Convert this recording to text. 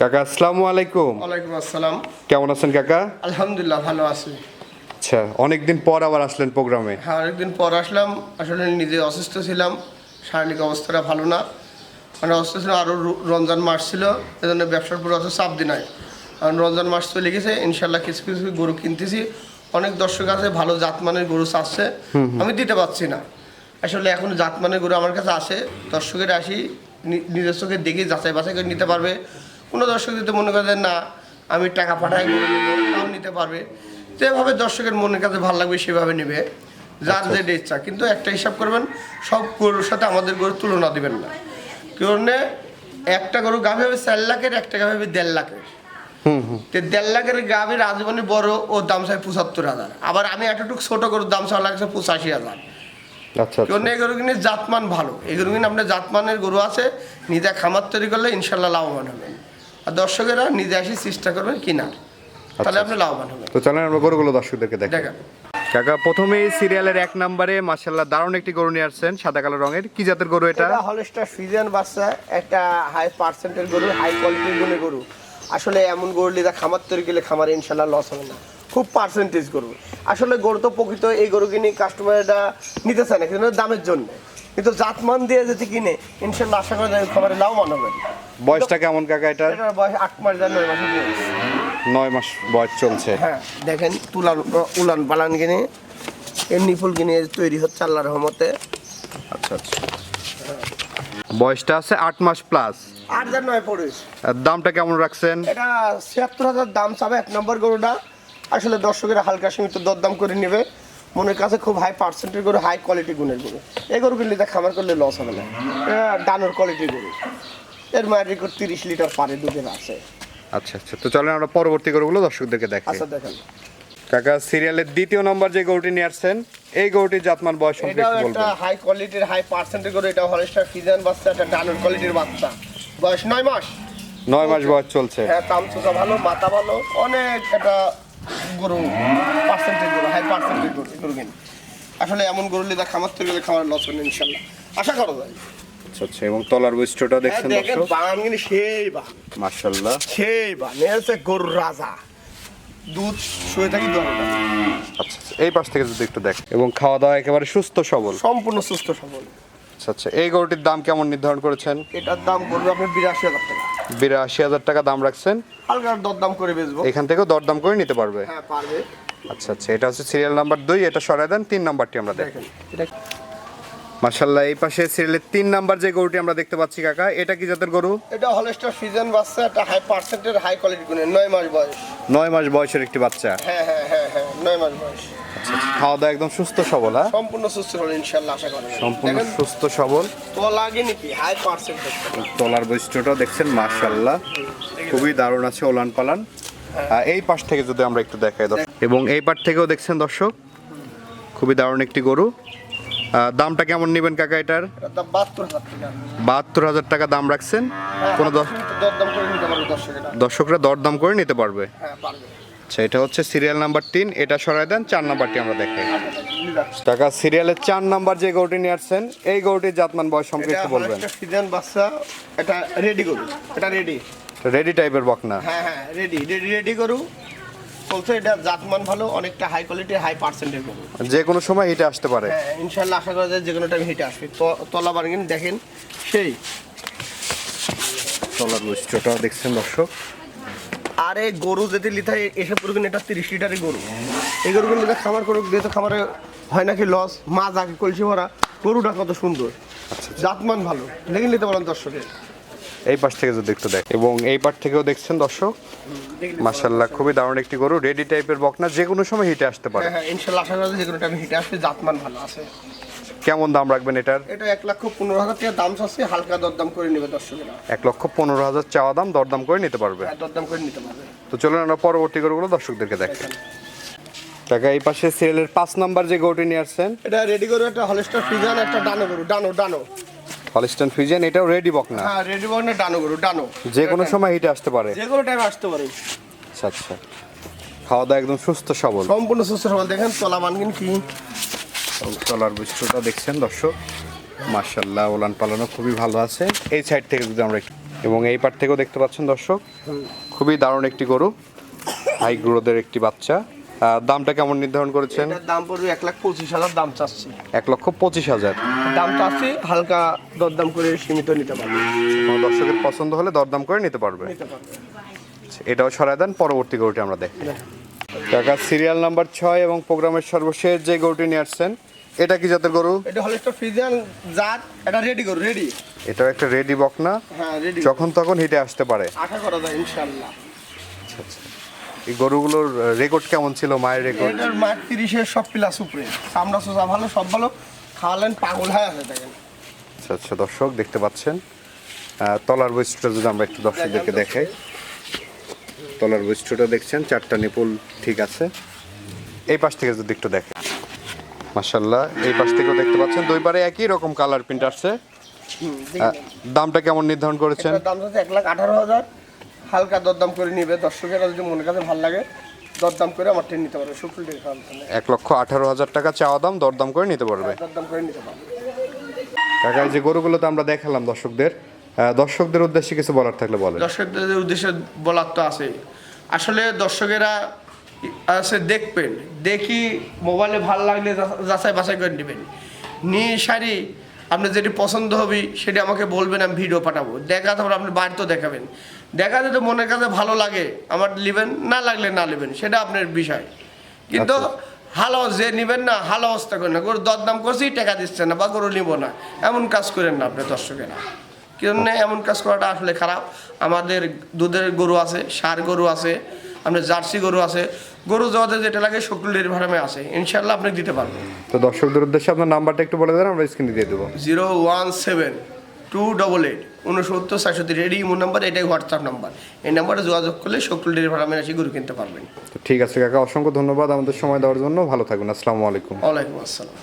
কাকা আসসালামু আলাইকুম। ওয়ালাইকুম আসসালাম। কেমন আছেন কাকা? আলহামদুলিল্লাহ ভালো আছি। আচ্ছা অনেকদিন পর আবার আসলেন প্রোগ্রামে। হ্যাঁ অনেকদিন পর আসলাম। আসলে নিজে অসুস্থ ছিলাম শারীরিক অবস্থাটা ভালো না। মানে অসুস্থ ছিল আরও রমজান মাস ছিল এজন্য ব্যবসার পুরো অত চাপ দিন হয় কারণ রমজান মাস চলে গেছে ইনশাল্লাহ কিছু কিছু গরু কিনতেছি। অনেক দর্শক আছে ভালো জাতমানের গরু চাচ্ছে। আমি দিতে পারছি না। আসলে এখন জাতমানের গরু আমার কাছে আসে দর্শকের আসি নিজের চোখে দেখে যাচাই বাছাই করে নিতে পারবে। কোনো দর্শক যদি মনে করে না আমি টাকা পাঠাই তাও নিতে পারবে। যেভাবে দর্শকের মনের কাছে ভালো লাগবে সেভাবে নেবে যার যেটা ইচ্ছা। কিন্তু একটা হিসাব করবেন সব গরুর সাথে আমাদের গরুর তুলনা দেবেন না। কারণ একটা গরু গাভী হবে চার লাখের একটা গাভী হবে দেড় লাখের। তো দেড় লাখের গাভীর আজীবনে বড় ও দাম চাই পঁচাত্তর হাজার। আবার আমি এতটুকু ছোট গরুর দাম চাওয়া লাগছে পঁচাশি হাজার। আচ্ছা আচ্ছা। কারণ এই গরু কিনে জাতমান ভালো। এই গরু কিনে আপনার জাতমানের গরু আছে নিজে খামার তৈরি করলে ইনশাল্লাহ লাভবান হবেন। আর দর্শকেরা নিজে আসি চেষ্টা করবেন কিনার তাহলে আপনি লাভবান হবেন। তো চলেন আমরা গরুগুলো দর্শকদেরকে দেখেন। কাকা প্রথমেই সিরিয়ালের এক নম্বরে মাশাল্লাহ দারুণ একটি গরু নিয়ে আসছেন সাদা কালো রঙের। কি জাতের গরু এটা? এটা হলস্টার ফ্রিজিয়ান বাচ্চা একটা হাই পার্সেন্টের গরু হাই কোয়ালিটির গুণে গরু। আসলে এমন গরু লিদা খামার তৈরি গেলে খামারে ইনশাল্লাহ লস হবে না। খুব পার্সেন্টেজ গরু। আসলে গরু তো প্রকৃত এই গরু কিনে কাস্টমাররা নিতে চায় না কিন্তু দামের জন্য। কিন্তু জাতমান দিয়ে যদি কিনে ইনশাল্লাহ আশা করা যায় খামারে লাভবান হবে বয়সটা কেমন কাকা এটার? বয়স আট মাস দেড় নয় বয়স। নয় মাস বয়স চলছে। হ্যাঁ দেখেন তুলান উলান পালান কিনে এর নিপুল কিনে তৈরি হচ্ছে আল্লাহ রহমতে। আচ্ছা আচ্ছা। বয়সটা আছে আট মাস প্লাস আট হাজার নয় পড়িস দামটা কেমন রাখছেন? এটা ছিয়াত্তর হাজার দাম চাবে এক নম্বর গরুটা। আসলে দর্শকেরা হালকা সীমিত দরদাম করে নেবে। মনের কাছে খুব হাই পার্সেন্টের গরু হাই কোয়ালিটি গুণের গরু। এই গরু কিনলে খামার করলে লস হবে না। এটা ডানোর কোয়ালিটির গরু। এর মায়ের রেকর্ড তিরিশ লিটার পারে দুধের আছে। আচ্ছা আচ্ছা। তো চলেন আমরা পরবর্তী গরুগুলো দর্শকদেরকে দেখাই আচ্ছা দেখেন। কাকা সিরিয়ালের দ্বিতীয় নম্বর যে গরুটি নিয়ে আসছেন এই গরুটির জাতমান বয়স সম্পর্কে একটা বলবেন। হাই কোয়ালিটির হাই পার্সেন্টের গরু এটা হলস্টার ফিজান বাচ্চা একটা ডানোর কোয়ালিটির বাচ্চা। বয়স নয় মাস। নয় মাস বয়স চলছে। হ্যাঁ কামচুকা ভালো মাথা ভালো অনেক একটা গরু পার্সেন্টেজ গরু হাই পার্সেন্টেজ গরু গরু আসলে এমন গরু লিদা খামার থেকে গেলে খামার লস হবে না ইনশাল্লাহ। আশা করা যায়। আচ্ছা আচ্ছা এবং তলার বৈশিষ্ট্যটা হ্যাঁ, দেখছেন দেখেন বান সেই বা মার্শাল্লাহ সেই গরুর রাজা। দুধ শুয়ে থাকি আচ্ছা আচ্ছা, এই পাশ থেকে যদি একটু দেখ। এবং খাওয়া দাওয়া একেবারে সুস্থ সবল? সম্পূর্ণ সুস্থ সবল। আচ্ছা আচ্ছা এই গরুটির দাম কেমন নির্ধারণ করেছেন? এটার দাম করবে আপনি বিরাশি হাজার টাকা। বিরাশি হাজার টাকা দাম রাখছেন? হালকা দরদাম করে বেচবো। এখান থেকেও দরদাম করে নিতে পারবে? হ্যাঁ পারবে। আচ্ছা আচ্ছা এটা হচ্ছে সিরিয়াল নাম্বার দুই এটা সরাই দেন তিন নাম্বারটি আমরা দেখেন এটা মার্শাল্লাহ এই পাশে সিরিয়ালের তিন নাম্বার যে গরুটি আমরা দেখতে পাচ্ছি কাকা এটা কি জাতের গরু? এটা হলস্টার ফিজন বাচ্চা একটা হাই পার্সেন্টের হাই কোয়ালিটি গুণের নয় মাস বয়স। নয় মাস বয়সের একটি বাচ্চা। হ্যাঁ হ্যাঁ হ্যাঁ হ্যাঁ নয় মাস বয়স। খাওয়া দাওয়া একদম সুস্থ সবল হ্যাঁ? সম্পূর্ণ সুস্থ হলো ইনশাল্লাহ আশা করা। সম্পূর্ণ সুস্থ সবল। তো লাগে নাকি হাই পার্সেন্টেজ তলার বৈশিষ্ট্যটা দেখছেন মার্শাল্লাহ খুবই দারুণ আছে ওলান পালান আহ, এই পাশ থেকে যদি আমরা একটু দেখাই দর্শক। এবং এই পাশ থেকেও দেখছেন দর্শক খুবই দারুণ একটি গরু। দামটা কেমন নেবেন কাকা এটার? বাহাত্তর হাজার টাকা। দাম রাখছেন? কোনো নিতে পারবে দর্শকরা। দরদাম করে নিতে পারবে? হ্যাঁ আচ্ছা এটা হচ্ছে সিরিয়াল নাম্বার তিন। এটা সরাই দেন চার নাম্বারটি আমরা দেখাই টাকা সিরিয়ালের চার নাম্বার যে গরুটি নিয়ে আসছেন এই গরুটির জাতমান বয়স সম্পর্কে বলবেন। সিজন বাচ্চা এটা রেডি করু এটা রেডি। রেডি টাইপের বকনা। হ্যাঁ হ্যাঁ রেডি রেডি রেডি করু বলছে এটা জাতমান ভালো অনেকটা হাই কোয়ালিটি হাই পার্সেন্টের গরু যে কোনো সময় হিটে আসতে পারে। হ্যাঁ ইনশাল্লাহ আশা করা যায় যে কোনো টাইম হিটে আসবে। তো- তলা বার্গেন দেখেন সেই। তলার বৈশিষ্ট্যটাও দেখছেন দর্শক। আর এই গরু যদি লিথায় এসে পড়বে এটা তিরিশ লিটারের গরু। এই গরু কিন্তু খামার করুক যেহেতু খামারে হয় নাকি লস মা যাকে কলসি ভরা গরুটা কত সুন্দর। জাতমান ভালো লেগে নিতে পারেন দর্শকে এই পাশ থেকে যদি একটু দেখ এবং এই পাশ থেকেও দেখছেন দর্শক? মার্শাল্লাহ খুবই দারুণ একটি গরু রেডি টাইপের বকনা যে কোনো সময় হিটে আসতে পারে। হ্যাঁ হ্যাঁ ইনশাল্লাহ আশা করা যায় যে কোনো টাইম হিটে আসবে জাতমান ভালো আছে। কেমন দাম রাখবেন এটার? এটা এক লক্ষ পনেরো হাজার টাকা দাম চাচ্ছে হালকা দরদাম করে নেবে দর্শকেরা। এক লক্ষ পনেরো হাজার চাওয়া দাম দরদাম করে নিতে পারবে। হ্যাঁ দরদাম করে নিতে পারবে। তো চলুন আমরা পরবর্তী গরুগুলো দর্শকদেরকে দেখেন। টাকা এই পাশে সিরিয়ালের পাঁচ নাম্বার যে গরুটি নিয়ে আসছেন। এটা রেডি করবে একটা হলস্টার ফিজান একটা ডানো গরু ডানো ডানো হলিস্টান ফিজিয়ান এটাও রেডি বকনা হ্যাঁ রেডি করবে ডানো গরু ডানো। যে কোনো সময় হিটে আসতে পারে। যে কোনো টাইমে আসতে পারে। আচ্ছা আচ্ছা। খাওয়া দাওয়া একদম সুস্থ সবল। সম্পূর্ণ সুস্থ সবল। দেখেন তলা মানকিন কি? তলার বৈশিষ্ট্যটা দেখছেন দর্শক? মার্শাল্লাহ ওলান পালানো খুবই ভালো আছে। এই সাইড থেকে যদি আমরা এবং এই পার থেকেও দেখতে পাচ্ছেন দর্শক খুবই দারুণ একটি গরু। হাই গ্রোদের একটি বাচ্চা। দামটা কেমন নির্ধারণ করেছেন? দাম পড়বে এক লাখ পঁচিশ হাজার দাম চাচ্ছি। এক লক্ষ পঁচিশ হাজার। দাম চাচ্ছি হালকা দরদাম করে সীমিত নিতে পারবে। দর্শকের পছন্দ হলে দরদাম করে নিতে পারবে। আচ্ছা, এটাও সরাই দেন পরবর্তী গরুটি আমরা দেখি কাকা সিরিয়াল নাম্বার ছয় এবং প্রোগ্রামের সর্বশেষ যে গরুটি নিয়ে আসছেন এটা কি জাতের গরু? এটা হলো একটা ফ্রিজিয়ান জাত এটা রেডি করো রেডি এটাও একটা রেডি হ্যাঁ রেডি যখন তখন হিটে আসতে পারে। আশা করা যায় ইনশাল্লাহ এই গরুগুলোর রেকর্ড কেমন ছিল মায়ের রেকর্ড এটার মাঠ তিরিশের সব প্লাস উপরে। চামড়া সোজা ভালো সব ভালো। খাওয়ালেন পাগল হয়ে আছে দেখেন। আচ্ছা আচ্ছা দর্শক দেখতে পাচ্ছেন। তলার বৈশিষ্ট্যটা যদি আমরা একটু দর্শকদেরকে দেখাই। তলার বৈশিষ্ট্যটা দেখছেন চারটা নিপুল ঠিক আছে। এই পাশ থেকে যদি একটু দেখেন। মাসাল্লাহ এই পাশ থেকেও দেখতে পাচ্ছেন দুই পারে একই রকম কালার প্রিন্ট আসছে। দামটা কেমন নির্ধারণ করেছেন? দাম হচ্ছে এক লাখ আঠারো হাজার। হালকা দরদাম করে নিবে। দর্শকেরা যদি মনে কাছে ভালো লাগে দরদাম করে আমার ট্রেন নিতে পারবে শুক্র ডেট এক লক্ষ আঠারো হাজার টাকা চাওয়া দাম দরদাম করে নিতে পারবে। দরদাম করে নিতে পারবে। কাকা যে গরুগুলো তো আমরা দেখালাম দর্শকদের দর্শকদের উদ্দেশ্যে কিছু বলার থাকলে বলেন। দর্শকদের উদ্দেশ্যে বলার তো আছে আসলে দর্শকেরা আছে দেখবেন। দেখি মোবাইলে ভালো লাগলে যা- যাচাই বাছাই করে নেবেন। নিয়ে সারি আপনি যেটি পছন্দ হবে সেটি আমাকে বলবেন আমি ভিডিও পাঠাবো। দেখা তারপর আপনি বাড়িতেও দেখাবেন। দেখা যদি মনের কাছে ভালো লাগে আমার নেবেন না লাগলে না নেবেন সেটা আপনার বিষয়। কিন্তু ভালো যে নেবেন না ভালো অবস্থা করেন না। গরু দরদাম করছি টাকা দিচ্ছে না বা গরু নিব না। এমন কাজ করেন না আপনি দর্শকেরা। কেন এমন কাজ করাটা আসলে খারাপ। আমাদের দুধের গরু আছে সার গরু আছে আপনার জার্সি গরু আছে। গরু যাওয়াতে যেটা লাগে শকুল ডেয়ারি ফার্মে আছে। ইনশাল্লাহ আপনি দিতে পারবেন তো দর্শকদের উদ্দেশ্যে আপনার নাম্বারটা একটু বলে দেন আমরা স্ক্রিনে দিয়ে দেবো। Zero one seven two double eight উনসত্তর সাতষট্টি। রেডি ইমো নাম্বার এটাই হোয়াটসঅ্যাপ নাম্বার এই নাম্বারে যোগাযোগ করলে শকুল ডেয়ারি ফার্মে এসে গরু কিনতে পারবেন। তো ঠিক আছে কাকা অসংখ্য ধন্যবাদ আমাদের সময় দেওয়ার জন্য। ভালো থাকুন আসসালামু আলাইকুম। ওয়ালাইকুম আসসালাম।